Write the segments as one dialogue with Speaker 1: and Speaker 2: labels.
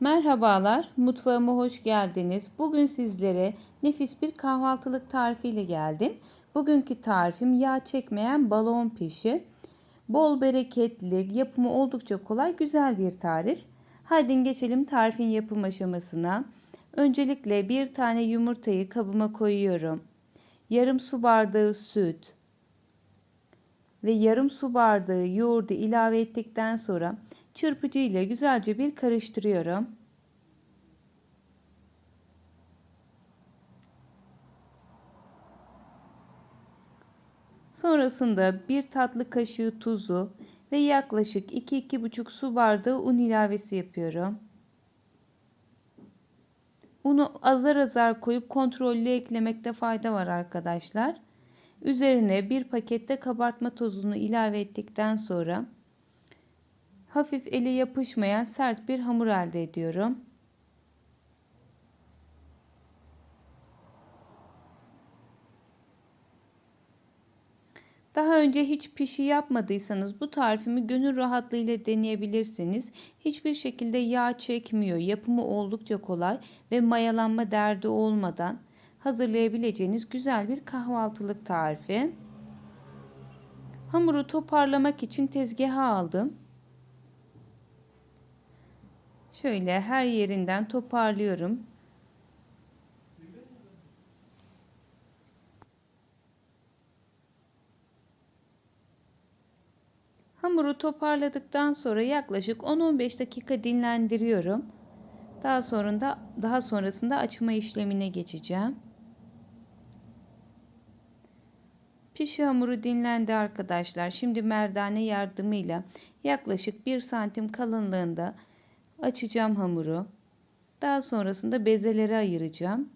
Speaker 1: Merhabalar, mutfağıma hoş geldiniz. Bugün sizlere nefis bir kahvaltılık tarifiyle geldim. Bugünkü tarifim yağ çekmeyen balon pişi. Bol bereketli, yapımı oldukça kolay, güzel bir tarif. Hadi geçelim tarifin yapım aşamasına. Öncelikle bir tane yumurtayı kabıma koyuyorum. Yarım su bardağı süt ve yarım su bardağı yoğurdu ilave ettikten sonra çırpıcı ile güzelce bir karıştırıyorum. Sonrasında bir tatlı kaşığı tuzu ve yaklaşık 2-2,5 su bardağı un ilavesi yapıyorum. Unu azar azar koyup kontrollü eklemekte fayda var arkadaşlar. Üzerine bir pakette kabartma tozunu ilave ettikten sonra hafif eli yapışmayan sert bir hamur elde ediyorum. Daha önce hiç pişi yapmadıysanız bu tarifimi gönül rahatlığıyla deneyebilirsiniz. Hiçbir şekilde yağ çekmiyor. Yapımı oldukça kolay ve mayalanma derdi olmadan hazırlayabileceğiniz güzel bir kahvaltılık tarifi. Hamuru toparlamak için tezgaha aldım. Şöyle her yerinden toparlıyorum. Hamuru toparladıktan sonra yaklaşık 10-15 dakika dinlendiriyorum. Daha sonra daha sonrasında açma işlemine geçeceğim. Pişi hamuru dinlendi arkadaşlar. Şimdi merdane yardımıyla yaklaşık 1 santim kalınlığında açacağım hamuru. Daha sonrasında bezeleri ayıracağım.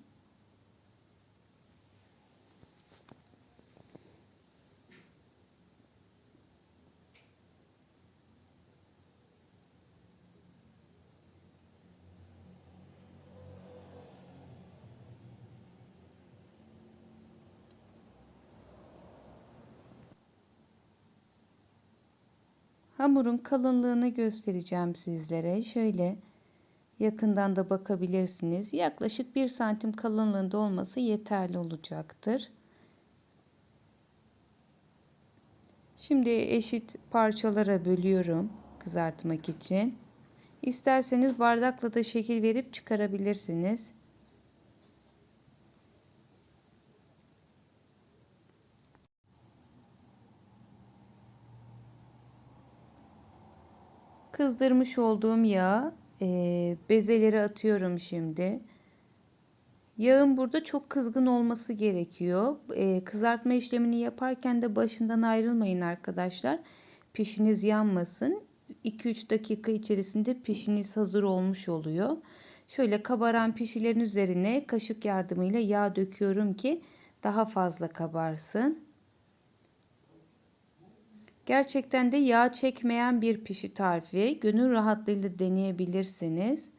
Speaker 1: Hamurun kalınlığını göstereceğim sizlere. Şöyle yakından da bakabilirsiniz. Yaklaşık 1 santim kalınlığında olması yeterli olacaktır. Şimdi eşit parçalara bölüyorum kızartmak için. İsterseniz bardakla da şekil verip çıkarabilirsiniz. Kızdırmış olduğum yağı e, bezeleri atıyorum şimdi. Yağın burada çok kızgın olması gerekiyor. E, kızartma işlemini yaparken de başından ayrılmayın arkadaşlar. Pişiniz yanmasın. 2-3 dakika içerisinde pişiniz hazır olmuş oluyor. Şöyle kabaran pişilerin üzerine kaşık yardımıyla yağ döküyorum ki daha fazla kabarsın. Gerçekten de yağ çekmeyen bir pişi tarifi. Gönül rahatlığıyla deneyebilirsiniz.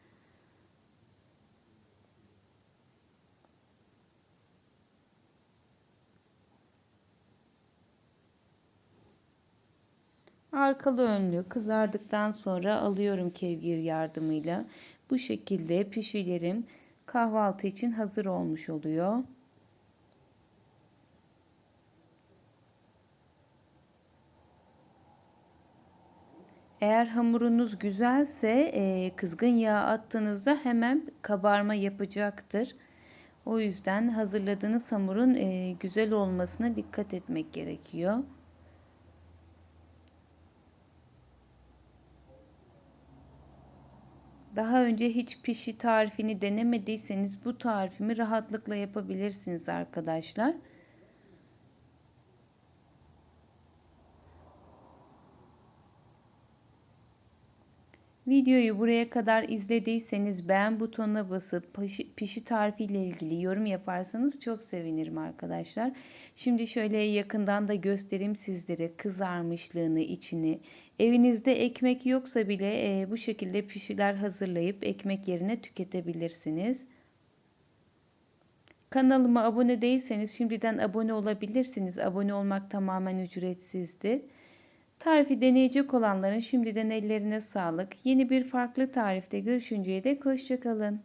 Speaker 1: Arkalı önlü kızardıktan sonra alıyorum kevgir yardımıyla. Bu şekilde pişilerim kahvaltı için hazır olmuş oluyor. Eğer hamurunuz güzelse e, kızgın yağ attığınızda hemen kabarma yapacaktır. O yüzden hazırladığınız hamurun e, güzel olmasına dikkat etmek gerekiyor. Daha önce hiç pişi tarifini denemediyseniz bu tarifimi rahatlıkla yapabilirsiniz arkadaşlar. Videoyu buraya kadar izlediyseniz beğen butonuna basıp pişi, pişi tarifi ile ilgili yorum yaparsanız çok sevinirim arkadaşlar. Şimdi şöyle yakından da göstereyim sizlere kızarmışlığını, içini. Evinizde ekmek yoksa bile e, bu şekilde pişiler hazırlayıp ekmek yerine tüketebilirsiniz. Kanalıma abone değilseniz şimdiden abone olabilirsiniz. Abone olmak tamamen ücretsizdir. Tarifi deneyecek olanların şimdiden ellerine sağlık. Yeni bir farklı tarifte görüşünceye dek hoşçakalın.